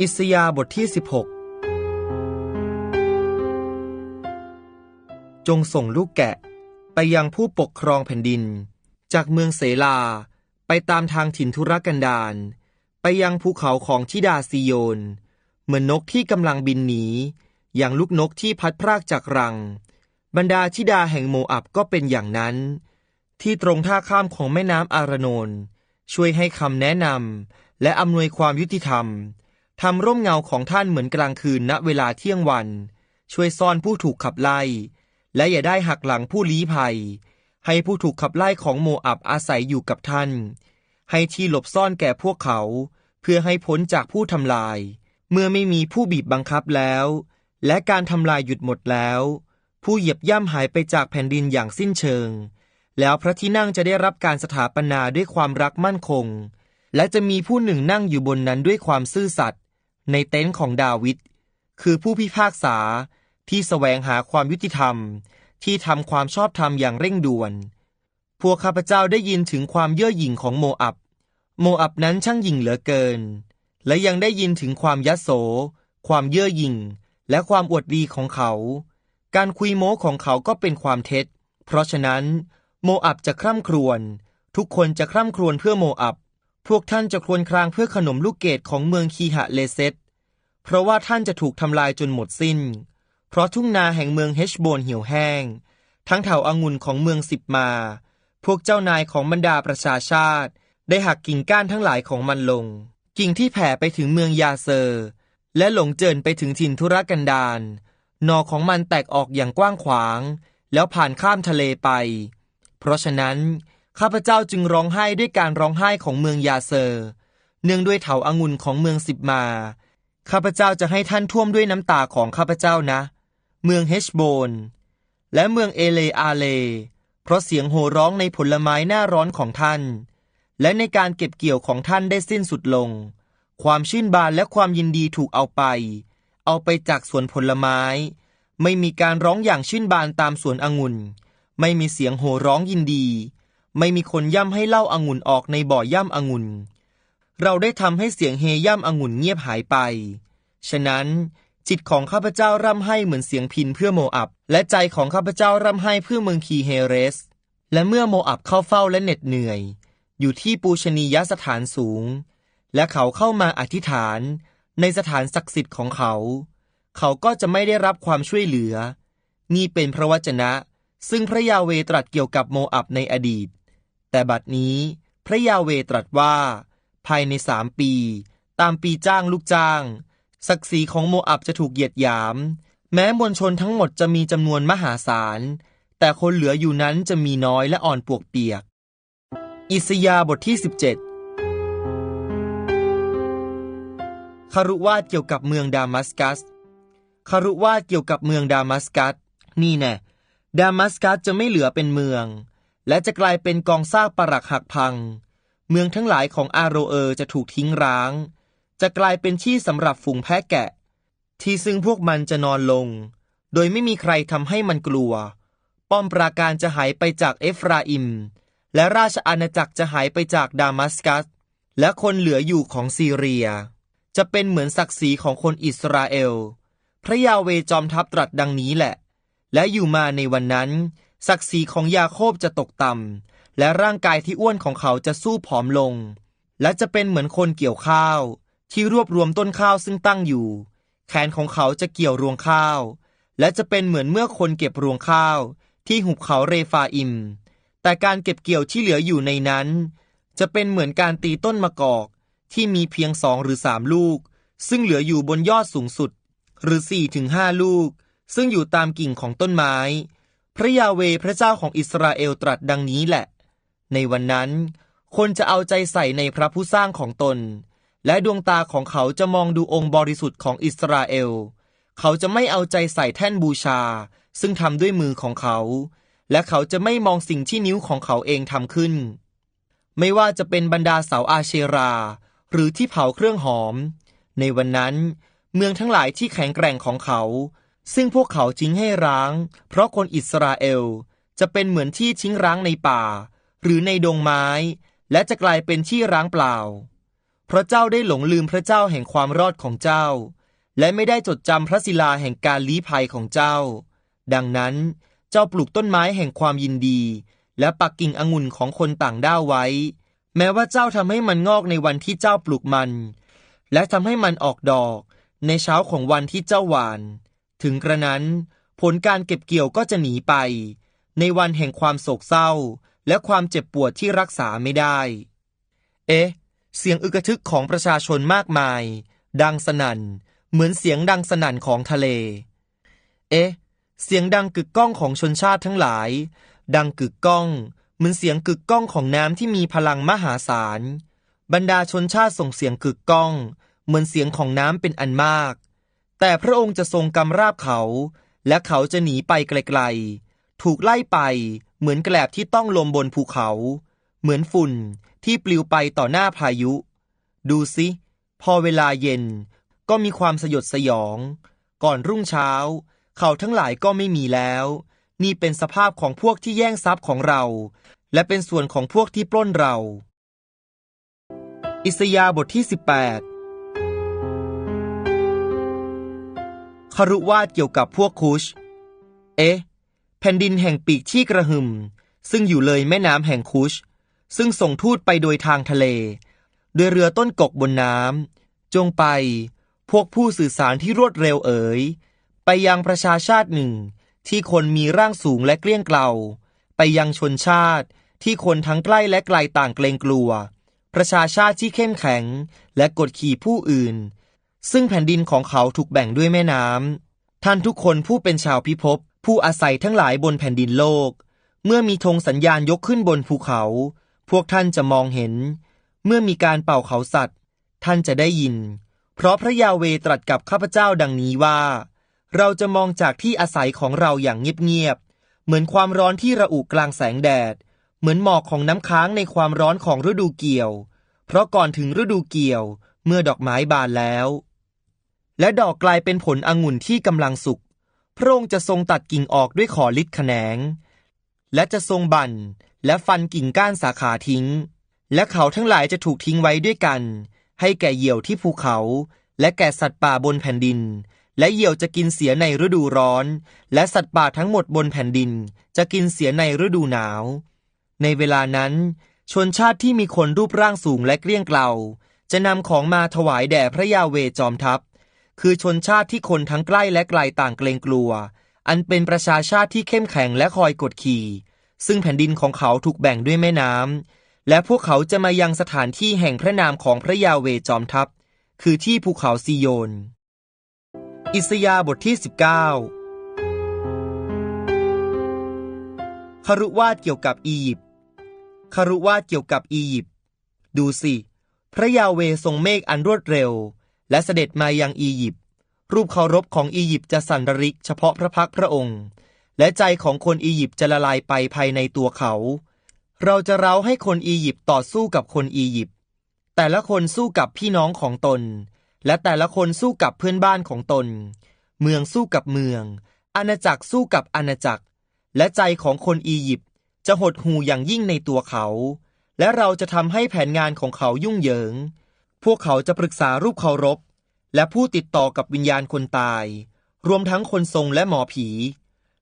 อิสยาบทที่ 16 จงส่งลูกแกะ ไปยังผู้ปกครองแผ่นดิน จากเมืองเสลา ไปตามทางถิ่นทุรกันดารไปยังภูเขาของทิดาซิโยน เหมือนนกที่กำลังบินหนี อย่างลูกนกที่พัดพรากจากรัง บรรดาทิดาแห่งโมอับก็เป็นอย่างนั้น ที่ตรงท่าข้ามของแม่น้ำอารโนน ช่วยให้คำแนะนำและอำนวยความยุติธรรม ทำร่มเงาของท่านเหมือนกลางคืนณเวลาเที่ยงวัน ช่วยซ่อนผู้ถูกขับไล่ และอย่าได้หักหลังผู้ลี้ภัย ให้ผู้ถูกขับไล่ของโมอับอาศัยอยู่กับท่าน ให้ที่หลบซ่อนแก่พวกเขา เพื่อให้พ้นจากผู้ทำลาย เมื่อไม่มีผู้บีบบังคับแล้ว และการทำลายหยุดหมดแล้ว ผู้เหยียบย่ำหายไปจากแผ่นดินอย่างสิ้นเชิง แล้วพระที่นั่งจะได้รับการสถาปนาด้วยความรักมั่นคง และจะมีผู้หนึ่งนั่งอยู่บนนั้นด้วยความซื่อสัตย์ ในเต็นท์ของดาวิดคือผู้พิพากษาที่แสวงหาความยุติธรรมที่ทำความชอบธรรมอย่างเร่งด่วน พวกข้าพเจ้าได้ยินถึงความเย่อหยิ่งของโมอับ โมอับนั้นช่างหยิ่งเหลือเกิน และยังได้ยินถึงความยัโส ความเย่อหยิ่ง และความอวดดีของเขา การคุยโม้ของเขาก็เป็นความเท็จ เพราะฉะนั้น โมอับจะคร่ำครวญ ทุกคนจะคร่ำครวญเพื่อโมอับ พวกท่านจะครวญครางเพื่อขนมลูกเกดของเมืองคีหะเลเซต เพราะว่าท่านจะถูกทำลายจนหมดสิ้น เพราะทุ่งนาแห่งเมืองเฮชโบนเหี่ยวแห้ง ทั้งเถาอางุ่นของเมืองสิบมา พวกเจ้านายของบรรดาประชาชาติ ได้หักกิ่งก้านทั้งหลายของมันลง กิ่งที่แผ่ไปถึงเมืองยาเซอร์ และหลงเจินไปถึงถิ่นทุรกันดารหนอของมันแตกออกอย่างกว้างขวาง แล้วผ่านข้ามทะเลไป เพราะฉะนั้น ข้าพเจ้าจึงร้องไห้ด้วยการร้องไห้ของเมืองยาเซอร์ เนื่องด้วยเถาอางุ่นของเมืองสิบมา ข้าพเจ้าจะให้ท่านท่วมด้วยน้ำตาของข้าพเจ้านะ เมืองเฮชโบน และเมืองเอเลอาเล เพราะเสียงโห่ร้องในผลไม้หน้าร้อนของท่าน และในการเก็บเกี่ยวของท่านได้สิ้นสุดลง ความชื่นบานและความยินดีถูกเอาไป เอาไปจากสวนผลไม้ ไม่มีการร้องอย่างชื่นบานตามสวนองุ่น ไม่มีเสียงโห่ร้องยินดี ไม่มีคนย่ำให้เล้าองุ่นออกในบ่อย่ำองุ่น เราได้ทำให้เสียงเฮย่ำองุ่นเงียบหายไป ฉะนั้น จิตของข้าพเจ้าร่ำไห้เหมือนเสียงพินเพื่อโมอับ และใจของข้าพเจ้าร่ำไห้เพื่อเมืองคีเฮเรส และเมื่อโมอับเข้าเฝ้าและเหน็ดเหนื่อย อยู่ที่ปูชนียสถานสูง และเขาเข้ามาอธิษฐาน ในสถานศักดิ์สิทธิ์ของเขา เขาก็จะไม่ได้รับความช่วยเหลือ นี่เป็นพระวจนะ ซึ่งพระยาเวตรัสเกี่ยวกับโมอับในอดีต แต่บัดนี้ พระยาเวตรัสว่า ภายในสามปี ตามปีจ้างลูกจ้าง ศักดิ์ศรีของโมอับจะถูกเหยียดหยาม แม้มวลชนทั้งหมดจะมีจำนวนมหาศาล แต่คนเหลืออยู่นั้นจะมีน้อยและอ่อนปวกเปียก อิสยาบทที่ 17คารุวาดเกี่ยวกับเมืองดามัสกัสคารุวาดเกี่ยวกับเมืองดามัสกัส นี่แน่ดามัสกัสจะไม่เหลือเป็นเมือง และจะกลายเป็นกองซากปรักหักพัง เมืองทั้งหลายของอาโรเออร์จะถูกทิ้งร้าง จะกลายเป็นที่สำหรับฝูงแพะแกะ ที่ซึ่งพวกมันจะนอนลง โดยไม่มีใครทำให้มันกลัว ป้อมปราการจะหายไปจากเอฟราอิม และราชอาณาจักรจะหายไปจากดามัสกัส และคนเหลืออยู่ของซีเรีย จะเป็นเหมือนศักดิ์ศรีของคนอิสราเอล พระยาเวจอมทัพตรัสดังนี้แหละ และอยู่มาในวันนั้น ศักดิ์ศรีของยาโคบจะตกต่ำ และร่างกายที่อ้วนของเขาจะสู้ผอมลง และจะเป็นเหมือนคนเกี่ยวข้าว ที่รวบรวมต้นข้าวซึ่งตั้งอยู่ แขนของเขาจะเกี่ยวรวงข้าว และจะเป็นเหมือนเมื่อคนเก็บรวงข้าว ที่หุบเขาเรฟาอิม แต่การเก็บเกี่ยวที่เหลืออยู่ในนั้น จะเป็นเหมือนการตีต้นมะกอก ที่มีเพียงสองหรือสามลูก ซึ่งเหลืออยู่บนยอดสูงสุด หรือสี่ถึงห้าลูก ซึ่งอยู่ตามกิ่งของต้นไม้ พระยาเวพระเจ้าของอิสราเอลตรัสดังนี้แหละ ในวันนั้น คนจะเอาใจใส่ในพระผู้สร้างของตน และดวงตาของเขาจะมองดูองค์บริสุทธิ์ของอิสราเอล เขาจะไม่เอาใจใส่แท่นบูชา ซึ่งทำด้วยมือของเขา และเขาจะไม่มองสิ่งที่นิ้วของเขาเองทำขึ้น ไม่ว่าจะเป็นบรรดาเสาอาเชรา หรือที่เผาเครื่องหอม ในวันนั้นเมืองทั้งหลายที่แข็งแกร่งของเขา ซึ่งพวกเขาทิ้งให้ร้าง เพราะคนอิสราเอลจะเป็นเหมือนที่ทิ้งร้างในป่า หรือในดงไม้ และจะกลายเป็นที่ร้างเปล่า เพราะเจ้าได้หลงลืมพระเจ้าแห่งความรอดของเจ้า และไม่ได้จดจำพระศิลาแห่งการลี้ภัยของเจ้า ดังนั้นเจ้าปลูกต้นไม้แห่งความยินดี และปักกิ่งองุ่นของคนต่างด้าวไว้ แม้ว่าเจ้าทำให้มันงอกในวันที่เจ้าปลูกมัน และทำให้มันออกดอก ในเช้าของวันที่เจ้าหวาน ถึงกระนั้น ผลการเก็บเกี่ยวก็จะหนีไป ในวันแห่งความโศกเศร้า และความเจ็บปวดที่รักษาไม่ได้ เอ๊ะ เสียงอึกทึกของประชาชนมากมาย ดังสนั่น เหมือนเสียงดังสนั่นของทะเล เอ๊ะ เสียงดังกึกก้องของชนชาติทั้งหลาย ดังกึกก้อง เหมือนเสียงกึกก้องของน้ำที่มีพลังมหาศาล บรรดาชนชาติส่งเสียงกึกก้อง เหมือนเสียงของน้ำเป็นอันมาก แต่พระองค์จะทรงกำราบเขา และเขาจะหนีไปไกลๆ ถูกไล่ไป เหมือนแกลบที่ต้องลมบนภูเขา เหมือนฝุ่นที่ปลิวไปต่อหน้าพายุ ดูสิ พอเวลาเย็นก็มีความสยดสยอง ก่อนรุ่งเช้า เขาทั้งหลายก็ไม่มีแล้ว นี่เป็นสภาพของพวกที่แย่งทรัพย์ของเรา และเป็นส่วนของพวกที่ปล้นเรา อิสยาบทที่ 18คารุวาดเกี่ยวกับพวกคุช เอ๊ะ แผ่นดินแห่งปีกที่กระหึ่ม ซึ่งอยู่เลยแม่น้ำแห่งคุช ซึ่งส่งทูตไปโดยทางทะเล โดยเรือต้นกกบนน้ำจงไป พวกผู้สื่อสารที่รวดเร็วเอ๋ย ไปยังประชาชาติหนึ่ง ที่คนมีร่างสูงและเกลี้ยงเกลาไปยังชนชาติที่คนทั้งใกล้และไกลต่างเกรงกลัว ประชาชาติที่เข้มแข็งและกดขี่ผู้อื่น ซึ่งแผ่นดินของเขาถูกแบ่งด้วยแม่น้ำท่านทุกคนผู้เป็นชาวพิภพ ผู้อาศัยทั้งหลายบนแผ่นดินโลก เมื่อมีธงสัญญาณยกขึ้นบนภูเขา พวกท่านจะมองเห็น เมื่อมีการเป่าเขาสัตว์ ท่านจะได้ยิน เพราะพระยาเวตรัสกับข้าพเจ้าดังนี้ว่า เราจะมองจากที่อาศัยของเราอย่างเงียบๆเหมือนความร้อนที่ระอุกลางแสงแดด เหมือนหมอกของน้ำค้างในความร้อนของฤดูเกี่ยว เพราะก่อนถึงฤดูเกี่ยว เมื่อดอกไม้บานแล้ว และดอกกลายเป็นผลองุ่นที่กำลังสุก พระองค์จะทรงตัดกิ่งออกด้วยขอลิดแขนง และจะทรงบั่นและฟันกิ่งก้านสาขาทิ้ง และเขาทั้งหลายจะถูกทิ้งไว้ด้วยกัน ให้แก่เหยี่ยวที่ภูเขา และแก่สัตว์ป่าบนแผ่นดิน และเหยี่ยวจะกินเสียในฤดูร้อน และสัตว์ป่าทั้งหมดบนแผ่นดิน จะกินเสียในฤดูหนาว ในเวลานั้น ชนชาติที่มีคนรูปร่างสูงและเกลี้ยงเกลาจะนำของมาถวายแด่พระยาเวจอมทัพ คือชนชาติที่คนทั้งใกล้และไกลต่างเกรงกลัว อันเป็นประชาชาติที่เข้มแข็งและคอยกดขี่ซึ่งแผ่นดินของเขาถูกแบ่งด้วยแม่น้ำ และพวกเขาจะมายังสถานที่แห่งพระนามของพระยาเวจอมทัพ คือที่ภูเขาซีโยน อิสยาบทที่ 19คารุวาดเกี่ยวกับอียิปต์คารุวาดเกี่ยวกับอียิปต์ ดูสิ พระยาเวทรงเมฆอันรวดเร็ว และเสด็จมายังอียิปต์รูปเคารพของอียิปต์จะสั่นระริกเฉพาะพระพักพระองค์ และใจของคนอียิปต์จะละลายไปภายในตัวเขา เราจะเร้าให้คนอียิปต์ต่อสู้กับคนอียิปต์แต่ละคนสู้กับพี่น้องของตน และแต่ละคนสู้กับเพื่อนบ้านของตน เมืองสู้กับเมือง อาณาจักรสู้กับอาณาจักร และใจของคนอียิปต์จะหดหูอย่างยิ่งในตัวเขา และเราจะทำให้แผนงานของเขายุ่งเหยิง พวกเขาจะปรึกษารูปเคารพ และผู้ติดต่อกับวิญญาณคนตาย รวมทั้งคนทรงและหมอผี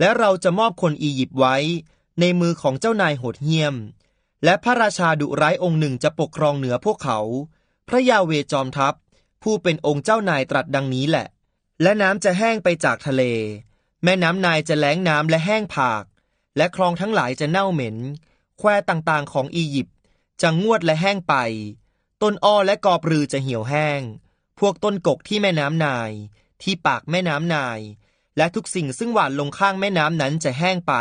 และเราจะมอบคนอียิปต์ไว้ ในมือของเจ้านายโหดเหี้ยม และพระราชาดุร้ายองค์หนึ่งจะปกครองเหนือพวกเขา พระยาเวจอมทัพ ผู้เป็นองค์เจ้านายตรัสดังนี้แหละ และน้ำจะแห้งไปจากทะเล แม่น้ำนายจะแล้งน้ำและแห้งผาก และคลองทั้งหลายจะเน่าเหม็น แควต่างๆของอียิปต์จะงวดและแห้งไป ต้นอ้อและกอบรือจะเหี่ยวแห้ง พวกต้นกกที่แม่น้ำนาย ที่ปากแม่น้ำนาย และทุกสิ่งซึ่งหวานลงข้างแม่น้ำนั้นจะแห้งไป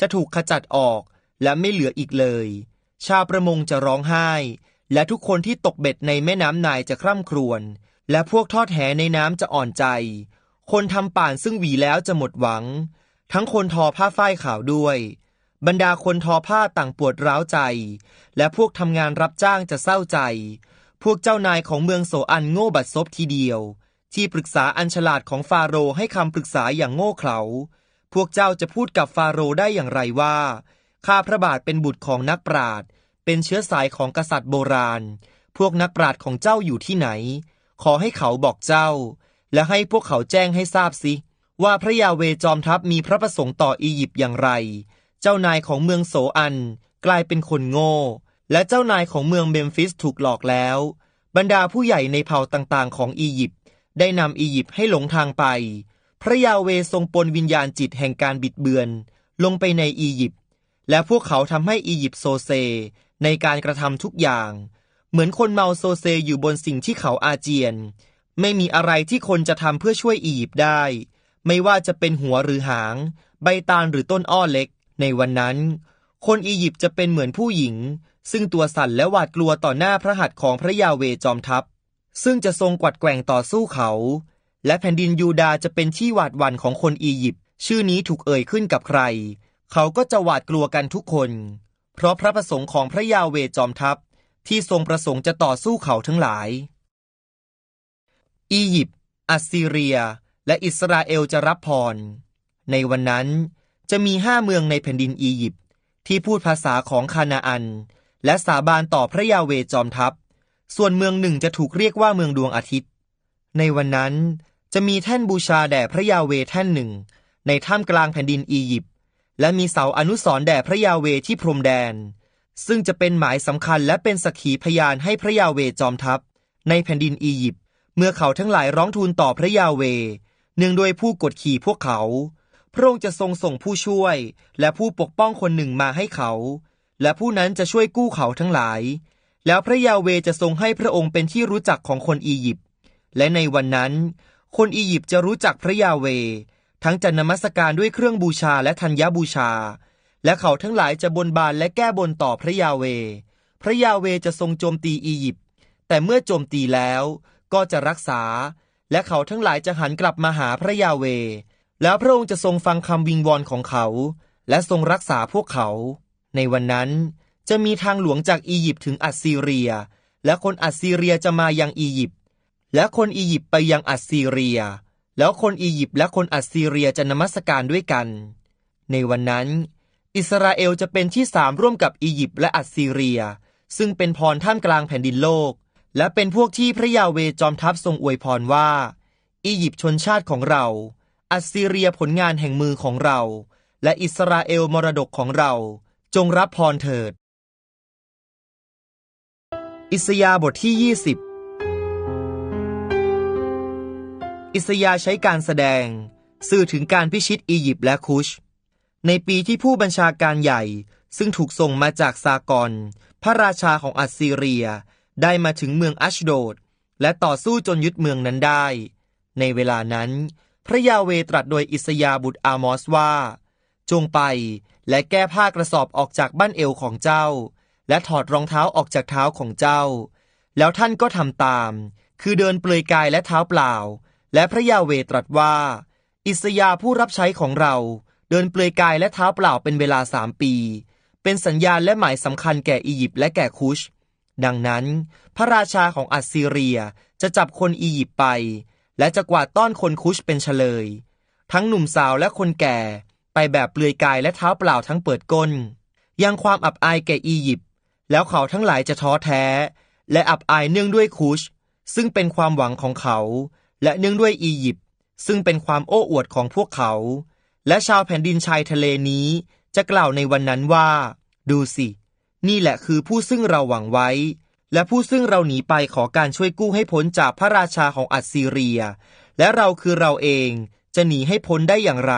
จะถูกขจัดออกและไม่เหลืออีกเลย ชาวประมงจะร้องไห้ และทุกคนที่ตกเบ็ดในแม่น้ำนายจะคร่ำครวญ และพวกทอดแหในน้ำจะอ่อนใจ คนทำป่านซึ่งหวีแล้วจะหมดหวัง ทั้งคนทอผ้าฝ้ายขาวด้วย บรรดาคนทอผ้าต่างปวดร้าวใจ และพวกทำงานรับจ้างจะเศร้าใจ พวกเจ้านายของเมืองโสอันโง่บัดซบทีเดียว ที่ปรึกษาอันฉลาดของฟาโรห์ให้คำปรึกษาอย่างโง่เขลา พวกเจ้าจะพูดกับฟาโรห์ได้อย่างไรว่า ข้าพระบาทเป็นบุตรของนักปราชญ์ เป็นเชื้อสายของกษัตริย์โบราณ พวกนักปราชญ์ของเจ้าอยู่ที่ไหน ขอให้เขาบอกเจ้า และให้พวกเขาแจ้งให้ทราบสิว่าพระยาเวจอมทัพมีพระประสงค์ต่ออียิปต์อย่างไร เจ้านายของเมืองโสอันกลายเป็นคนโง่ และเจ้านายของเมืองเมมฟิสถูกหลอกแล้ว บรรดาผู้ใหญ่ในเผ่าต่างๆ ของอียิปต์ได้นำอียิปต์ให้หลงทางไป พระยาเวทรงปนวิญญาณจิตแห่งการบิดเบือน ลงไปในอียิปต์และพวกเขาทำให้อียิปต์โซเซในการกระทำทุกอย่าง เหมือนคนเมาโซเซอยู่บนสิ่งที่เขาอาเจียน ไม่มีอะไรที่คนจะทำเพื่อช่วยอียิปต์ได้ ไม่ว่าจะเป็นหัวหรือหาง ใบตาลหรือต้นอ้อเล็ก ในวันนั้น คนอียิปต์จะเป็นเหมือนผู้หญิง ซึ่งตัวสั่นและหวาดกลัวต่อหน้าพระหัตถ์ของพระยาเวจอมทัพ ซึ่งจะทรงกวัดแกว่งต่อสู้เขา และแผ่นดินยูดาจะเป็นที่หวาดหวั่นของคนอียิปต์ชื่อนี้ถูกเอ่ยขึ้นกับใคร เขาก็จะหวาดกลัวกันทุกคน เพราะพระประสงค์ของพระยาเวจอมทัพ ที่ทรงประสงค์จะต่อสู้เขาทั้งหลาย อียิปต์อัสซีเรีย และอิสราเอลจะรับพร ในวันนั้น จะมีห้าเมืองในแผ่นดินอียิปต์ที่พูดภาษาของคานาอัน และสาบานต่อพระยาเวจอมทัพ ส่วนเมืองหนึ่งจะถูกเรียกว่าเมืองดวงอาทิตย์ ในวันนั้นจะมีแท่นบูชาแด่พระยาเวแท่นหนึ่ง ในท่ามกลางแผ่นดินอียิปต์และมีเสาอนุสรณ์แด่พระยาเวที่พรมแดน ซึ่งจะเป็นหมายสำคัญและเป็นสักขีพยานให้พระยาเวจอมทัพ ในแผ่นดินอียิปต์เมื่อเขาทั้งหลายร้องทูลต่อพระยาเวเนื่องด้วยผู้กดขี่พวกเขา พระองค์จะทรงส่งผู้ช่วย และผู้ปกป้องคนหนึ่งมาให้เขา และผู้นั้นจะช่วยกู้เขาทั้งหลาย แล้วพระยาเวจะทรงให้พระองค์เป็นที่รู้จักของคนอียิปต์ และในวันนั้น คนอียิปต์จะรู้จักพระยาเว ทั้งจะนมัสการด้วยเครื่องบูชาและธัญญบูชา และเขาทั้งหลายจะบนบานและแก้บนต่อพระยาเว พระยาเวจะทรงโจมตีอียิปต์ แต่เมื่อโจมตีแล้วก็จะรักษา และเขาทั้งหลายจะหันกลับมาหาพระยาเว แล้วพระองค์จะทรงฟังคำวิงวอนของเขา และทรงรักษาพวกเขา ในวันนั้นจะมีทางหลวงจากอียิปต์ถึงอัสซีเรีย และคนอัสซีเรียจะมายังอียิปต์ และคนอียิปต์ไปยังอัสซีเรีย แล้วคนอียิปต์และคนอัสซีเรียจะนมัสการด้วยกัน ในวันนั้น อิสราเอลจะเป็นที่สามร่วมกับอียิปต์และอัสซีเรีย ซึ่งเป็นพรท่ามกลางแผ่นดินโลก และเป็นพวกที่พระยาเวจอมทัพทรงอวยพรว่า อียิปต์ชนชาติของเรา อัสซีเรียผลงานแห่งมือของเรา และอิสราเอลมรดกของเรา จงรับพรเถิด อิสยาบทที่ 20 อิสยาใช้การแสดง สื่อถึงการพิชิตอียิปต์และคุช ในปีที่ผู้บัญชาการใหญ่ซึ่งถูกส่งมาจากซากอนพระราชาของอัสซีเรียได้มาถึงเมืองอัชโดดและต่อสู้จนยึดเมืองนั้นได้ ในเวลานั้น พระยาเวตรัสโดยอิสยาบุตรอามอสว่า จงไปและแก้ผ้ากระสอบออกจากบ้านเอวของเจ้า และถอดรองเท้าออกจากเท้าของเจ้า แล้วท่านก็ทำตาม คือเดินเปลือยกายและเท้าเปล่า และพระยาเวตรัสว่า อิสยาผู้รับใช้ของเรา เดินเปลือยกายและเท้าเปล่าเป็นเวลาสามปี เป็นสัญญาณและหมายสำคัญแก่อียิปต์และแก่คุชดังนั้น พระราชาของอัสซีเรียจะจับคนอียิปต์ไป และจะกวาดต้อนคนคุชเป็นเฉลย ทั้งหนุ่มสาวและคนแก่ ไปแบบเปลือยกายและเท้าเปล่าทั้งเปิดก้น ยังความอับอายแก่อียิปต์แล้วเขาทั้งหลายจะท้อแท้ และอับอายเนื่องด้วยคุช ซึ่งเป็นความหวังของเขา และเนื่องด้วยอียิปต์ซึ่งเป็นความโอ้อวดของพวกเขา และชาวแผ่นดินชายทะเลนี้จะกล่าวในวันนั้นว่า ดูสิ นี่แหละคือผู้ซึ่งเราหวังไว้ และผู้ซึ่งเราหนีไปขอการช่วยกู้ให้พ้นจากพระราชาของอัสซีเรีย และเราคือเราเองจะหนีให้พ้นได้อย่างไร